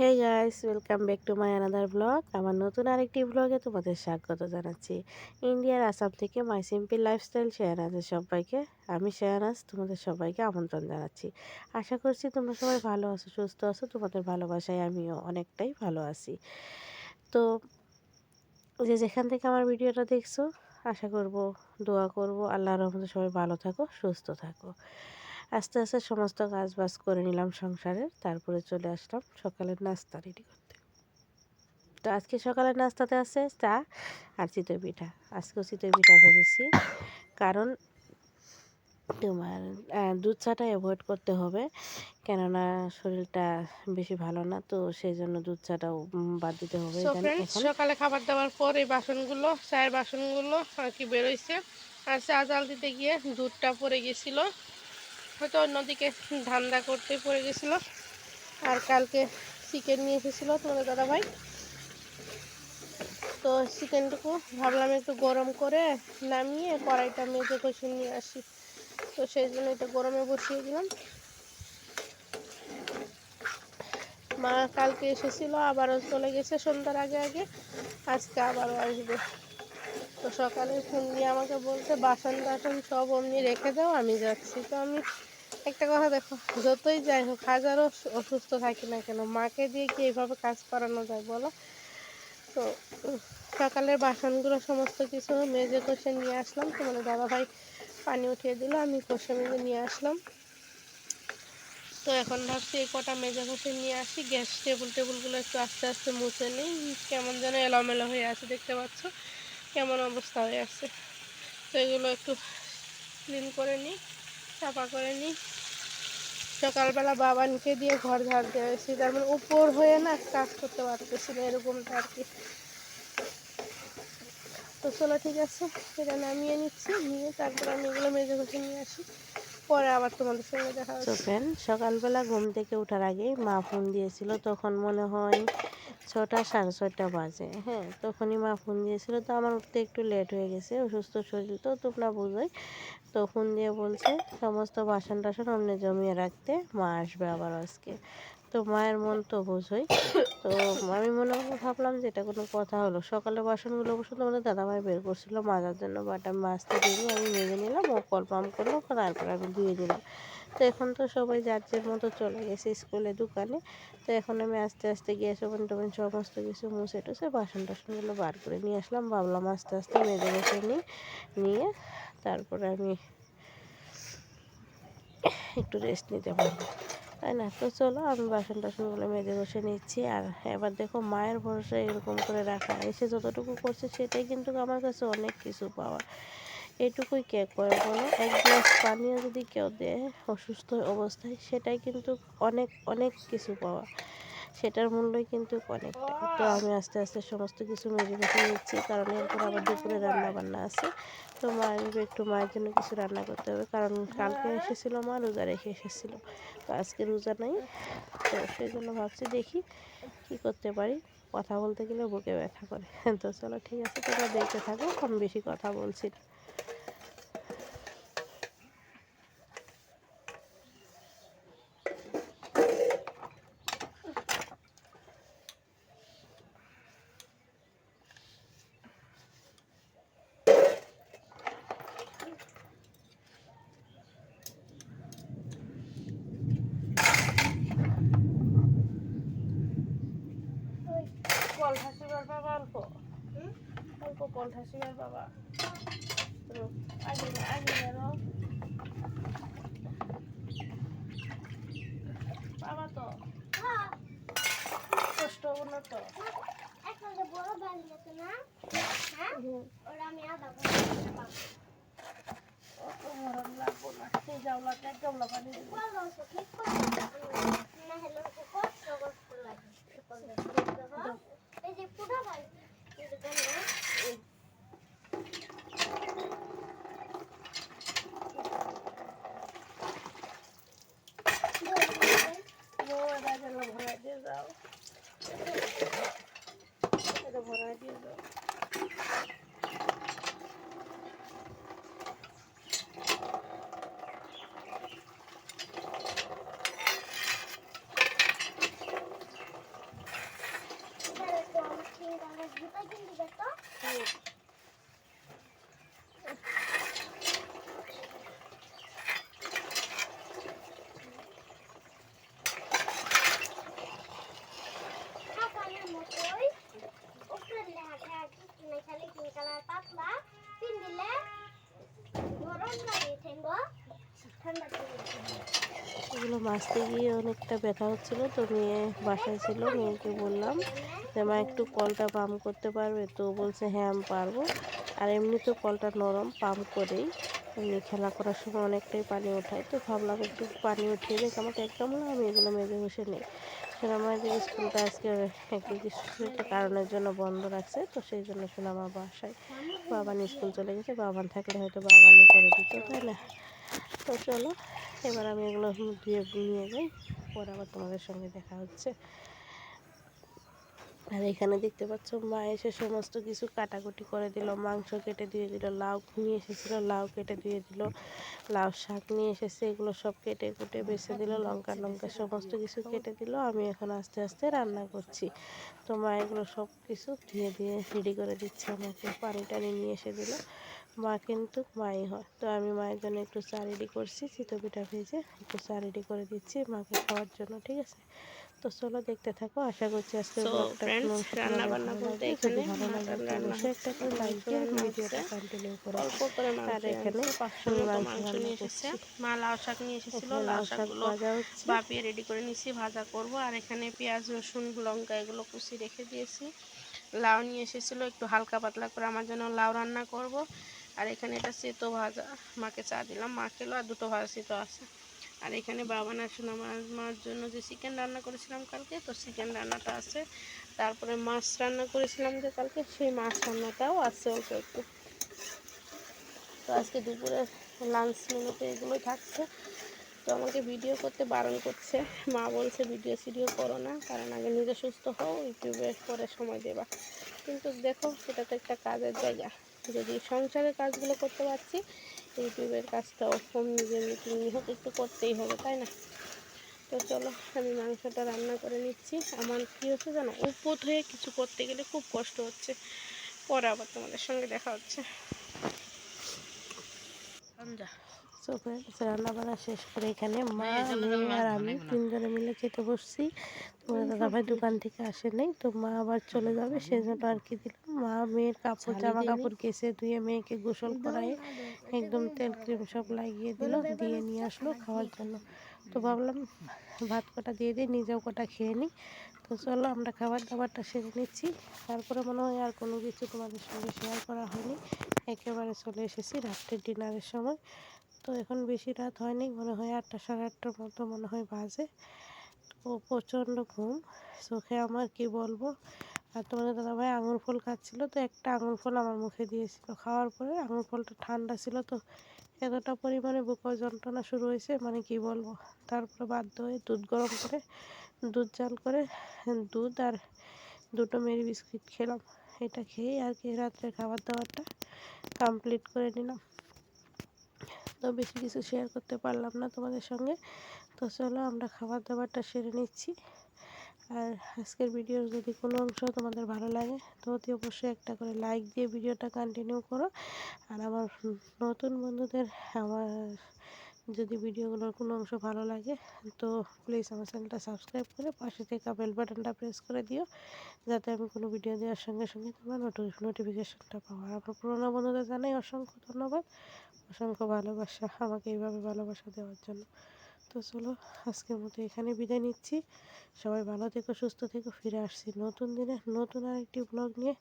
Hey guys welcome back to my another blog আমার নতুন আরেকটি ব্লগে তোমাদের স্বাগত জানাচ্ছি। ইন্ডিয়ার আসাম থেকে মাই সিম্পল লাইফস্টাইল শেয়ারাজের সবাইকে আমি শেয়ারাজ তোমাদের সবাইকে আমন্ত্রণ জানাচ্ছি। আশা করছি তোমরা সবাই ভালো আছো, সুস্থ আছো, তোমাদের ভালোবাসায় আমিও অনেকটাই ভালো আছি। তো যে যেখান থেকে আমার ভিডিওটা দেখছ, আশা করব, দোয়া করব, আল্লাহর রহমতে সবাই ভালো থাকো, সুস্থ থাকো। আস্তে আস্তে সমস্ত কাজ বাজ করে নিলাম সংসারের তারপরে চলে আসলাম সকালের নাস্তা রেডি করতে। তো আজকে সকালের নাস্তাতে আছে চা আর চিতই পিঠা। আজকেও চিতই পিঠা ভেজেছি। কারণ তোমার দুধ চাটা অ্যাভয়েড করতে হবে। কেননা শরীরটা বেশি ভালো না তো সেই জন্য দুধ চাটাও বাদ দিতে হবে। সকালে খাবার দাবার পর এই বাসনগুলো চায়ের বাসনগুলো আর কি বেরোইছে আর চা জাল দিতে গিয়ে দুধটা পড়ে গেছিল হয়তো অন্যদিকে ধান্দা করতে পড়ে গেছিল। আর কালকে চিকেন নিয়ে এসেছিল তোমাদের দাদা ভাই তো চিকেনটুকু ভাবলাম একটু গরম করে নামিয়ে কড়াইটা মেজে কষে নিয়ে আসি। তো সেই জন্য এটা গরমে বসিয়ে দিলাম। মা কালকে এসেছিল, আবারও চলে গেছে সন্ধ্যার আগে আগে। আজকে আবারও আসবে। তো সকালে ফোন দিয়ে আমাকে বলছে বাসন টাসন সব অমনি রেখে দাও, আমি যাচ্ছি। তো আমি একটা কথা দেখো, যতই যাই হোক হাজারও অসুস্থ থাকি না কেন, মাকে দিয়ে কি এইভাবে কাজ করানো যায় বলো? তো সকালের বাসনগুলো সমস্ত কিছু মেজে কষে নিয়ে আসলাম। তোমাদের দাদা ভাই পানি উঠিয়ে দিল, আমি কষে মেজে নিয়ে আসলাম। তো এখন ভাবছি এই কটা মেজে কষে নিয়ে আসি, গ্যাস টেবিল টেবিলগুলো একটু আস্তে আস্তে মুছে নিই। কেমন যেন এলোমেলো হয়ে আছে, দেখতে পাচ্ছ? কেমন অবস্থা হয়ে আছে। তো এগুলো একটু ক্লিন করে নিই, চাপা করে নিই। সকালবেলা বাবানকে দিয়ে ঘর ঝাড় দিয়ে এসেছি তার মানে উপর হয়ে না কাজ করতে পারতেছি না, এরকমটা আর কি। তো চলো ঠিক আছে, এটা নামিয়ে নিচ্ছি, নিয়ে তারপরে আমি এগুলো মেজে ঘষে নিয়ে আসি। পরে আবার তোমাদের সঙ্গে দেখা ফ্রেন্ড সকালবেলা ঘুম থেকে ওঠার আগে মা ফোন দিয়েছিল, তখন মনে হয় ছটা সাড়ে ছয়টা বাজে হ্যাঁ তখনই মা ফোন দিয়েছিল। তো আমার উঠতে একটু লেট হয়ে গেছে, অসুস্থ শরীর তো, তোমরা বোঝোই। তো ফোন দিয়ে বলছে, সমস্ত বাসন টাসন অন্য জমিয়ে রাখতে মা আসবে আবার আজকে। তো মায়ের মন তো বোঝই। তো আমি মনে ভাবলাম যে এটা কোনো কথা হলো। সকালে বাসনগুলো বসতে আমাদের দাদা দাদাভাই বের করছিল মাজার জন্য বাট আমি মাজতে দিইনি আমি মেজে নিলাম, ও কল পাম্প করল, তারপর আমি ধুয়ে দিলাম। এখন তো সবাই যার যার মতো চলে গেছে স্কুলে, দোকানে, তো এখন আমি আস্তে আস্তে গ্যাস ওভেন টোভেন সমস্ত কিছু মুছে টুছে বাসন টাসনগুলো বার করে নিয়ে আসলাম। ভাবলাম আস্তে আস্তে মেজে বসে নিই, নিয়ে তারপরে আমি একটু রেস্ট নিতে পারব। তাই না? তো চলো আমি বাসন টাসনগুলো মেজে বসে নিচ্ছি। আর এবার দেখো মায়ের ভরসা এরকম করে রাখা, এসে যতটুকু করছে সেটাই কিন্তু আমার কাছে অনেক কিছু পাওয়া। এটুকুই কে করে বলো? এক গ্লাস পানিও যদি কেউ দেয় অসুস্থ অবস্থায়, সেটাই কিন্তু অনেক অনেক কিছু পাওয়া। সেটার মূল্যই কিন্তু অনেকটা তো আমি আস্তে আস্তে সমস্ত কিছু মেজে মেজে নিচ্ছি, কারণ এরপর আবার দুপুরে রান্না বান্না আছে। তো মা আসবে, একটু মায়ের জন্য কিছু রান্না করতে হবে, কারণ কালকে এসেছিল মা, রোজা রেখে এসেছিল। তো আজকে রোজা নাই। তো সেই জন্য ভাবছি দেখি কি করতে পারি। কথা বলতে গেলে বুকে ব্যথা করে। তো চলো ঠিক আছে, তোমরা দেখতে থাকো আমি বেশি কথা বলছি বাবা অল্প। অল্প পলঠা শিবার বাবা আগে আগে বাবা তো কষ্ট হব না তো বড় বাড়ি আছে না? হ্যাঁ? ওরা আমি আদা মরণ লাগবো না। সেই এক পানি ঠিক করে না হলে কষ্ট কষ্ট লাগে এই যে পুরো বাড়ি এটা গেল ভরাই দিয়ে যাও এটা ভরাই দিয়ে যাও মাছতে গিয়ে অনেকটা ব্যথা হচ্ছিল, তো মেয়ে বাসায় ছিল, মেয়েকে বললাম যে, মা, একটু কলটা পাম্প করতে পারবে? তো বলছে হ্যাঁ আমি পারব। আর এমনি তো কলটা নরম, পাম্প করেই এমনি খেলা করার সময় অনেকটাই পানি ওঠায়। তো ভাবলাম একটু পানি উঠিয়ে দেখ, আমাকে একদম না আমি এগুলো মেজে বসে নেই। সোনামায়ের স্কুলটা আজকে একটু কিছু একটা কারণের জন্য বন্ধ রাখছে, তো সেই জন্য সোনামা বাসায় বাবান স্কুল চলে গেছে। বাবান থাকলে হয়তো বাবানই করে দিত, তাই না? তো চলো, এবার আমি এগুলো ধুয়ে নিয়ে যাই, পরে আবার তোমাদের সঙ্গে দেখা হচ্ছে। আর এখানে দেখতে পাচ্ছ, মা এসে সমস্ত কিছু কাটাকুটি করে দিল, মাংস কেটে দিয়ে দিল, লাউ নিয়ে এসেছিল, লাউ কেটে দিয়ে দিল, লাউ শাক নিয়ে এসেছে, এগুলো সব কেটে কুটে বেছে দিল, লঙ্কা লঙ্কা সমস্ত কিছু কেটে দিল, আমি এখন আস্তে আস্তে রান্না করছি। তো মা এগুলো সব কিছু ধুয়ে দিয়ে রেডি করে দিচ্ছে, আমাকে পানি টানি নিয়ে এসে দিল। মা কিন্তু মাই হয়। তো আমি মায়ের জন্য একটু চা রেডি করছি চিতো পিঠা ভেজে একটু চা রেডি করে দিচ্ছি মাকে খাওয়ার জন্য ঠিক আছে? তো চলো দেখতে থাকো আশা করছি আজকে রান্না বান্না বলতে এখানে ভালো লাগে অবশ্যই একটা করে লাইক দিয়ে ভিডিওটা কন্টিনিউ করো অল্প করে আর এখানে পাঁচশো মাংস মাংস নিয়ে এসেছে। মা লাউ শাক নিয়ে এসেছিল লাউ লাউ শাক শাকগুলো বাপিয়ে রেডি করে নিয়েছি ভাজা করব। আর এখানে পেঁয়াজ রসুন লঙ্কা এগুলো কুচি রেখে দিয়েছি। লাউ নিয়ে এসেছিল একটু হালকা পাতলা করে আমার জন্য লাউ রান্না করব। আর এখানে এটা সেতো ভাজা, মাকে চা দিলাম। মা খেলো আর দুটো ভাজা সেতো আছে। আর এখানে বাবা না শোনা মার জন্য যে চিকেন রান্না করেছিলাম কালকে, তো চিকেন রান্নাটা আছে। তারপরে মাছ রান্না করেছিলাম যে কালকে, সেই মাছ রান্নাটাও আছে অল্প একটু। তো আজকে দুপুরে লাঞ্চ মেনুতে এগুলোই থাকছে। তো আমাকে ভিডিও করতে বারণ করছে। মা বলছে ভিডিও সিডিও করো না, কারণ আগে নিজে সুস্থ হও ইউটিউবে পরে সময় দেবা। কিন্তু দেখো, সেটা তো একটা কাজের জায়গা। যদি সংসারের কাজগুলো করতে পারছি, ইউটিউবের কাজটাও হোম নিজের মিটিং হোক, একটু করতেই হবে, তাই না? তো চলো, আমি মাংসটা রান্না করে নিচ্ছি। আমার কী হচ্ছে জানো উপত হয়ে কিছু করতে গেলে খুব কষ্ট হচ্ছে। পরে আবার তোমাদের সঙ্গে দেখা হচ্ছে। সন্ধ্যা তো friends, রান্না বান্না শেষ করে এখানে মা মেয়ে আর আমি তিনজনে মিলে খেতে বসছি। তোমার দাদাভাই দোকান থেকে আসে নাই তো মা আবার চলে যাবে সেজন্য আর কি দিলাম। মা মেয়ের কাপড় জামা কাপড় কেসে ধুয়ে মেয়েকে গোসল করায় একদম তেল ক্রিম সব লাগিয়ে দিল দিয়ে নিয়ে আসলো খাওয়ার জন্য। তো ভাবলাম ভাত কটা দিয়ে দিই নিজেও কটা খেয়ে নিই। তো চলো আমরা খাবার দাবারটা সেরে নিচ্ছি। তারপরে মনে হয় আর কোনো কিছু তোমাদের সঙ্গে শেয়ার করা হয়নি। একেবারে চলে এসেছি রাত্রের ডিনারের সময়। তো এখন বেশি রাত হয়নি, মনে হয় আটটা সাড়ে আটটার মতো মনে হয় বাজে। তো প্রচণ্ড ঘুম, চোখে আমার কি বলব? আর তোমাদের দাদা ভাই আঙুর ফল খাচ্ছিলো তো একটা আঙুর ফল আমার মুখে দিয়েছিল। খাওয়ার পরে আঙুর ফলটা ঠান্ডা ছিল তো এতটা পরিমাণে বুকে যন্ত্রণা শুরু হয়েছে মানে কি বলব? তারপরে বাধ্য হয়ে দুধ গরম করে, দুধ জাল করে, দুধ আর দুটো মেরি বিস্কিট খেলাম। এটা খেয়েই আর কি রাত্রে খাবার দাবারটা কমপ্লিট করে নিলাম। তো বেশি কিছু শেয়ার করতে পারলাম না তোমাদের সঙ্গে। তো চলো আমরা খাবার দাবারটা সেরে নিচ্ছি। আর আজকের ভিডিওর যদি কোনো অংশ তোমাদের ভালো লাগে, তো অতি অবশ্যই একটা করে লাইক দিয়ে ভিডিওটা কন্টিনিউ করো। আর আমার নতুন বন্ধুদের, আমার যদি ভিডিওগুলোর কোনো অংশ ভালো লাগে, তো প্লিজ আমার চ্যানেলটা সাবস্ক্রাইব করে পাশে থেকে বেল বাটনটা প্রেস করে দিও, যাতে আমি কোনো ভিডিও দেওয়ার সঙ্গে সঙ্গে তোমরা নোটিফিকেশনটা পাও আর আমার পুরোনো বন্ধুদের জানাই অসংখ্য ধন্যবাদ, অসংখ্য ভালোবাসা আমাকে এইভাবে ভালোবাসা দেওয়ার জন্য। তো চলো, আজকের মতো এখানে বিদায় নিচ্ছি। সবাই ভালো থেকো, সুস্থ থেকো, ফিরে আসছি নতুন দিনে নতুন আরেকটি ব্লগ নিয়ে।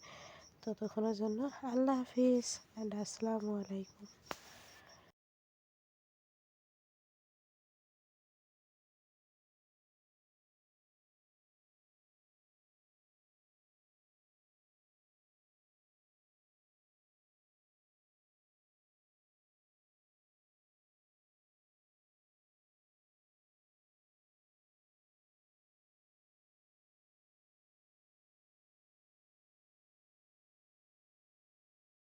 ততক্ষণের জন্য আল্লাহ হাফিজ অ্যান্ড আসসালামু আলাইকুম।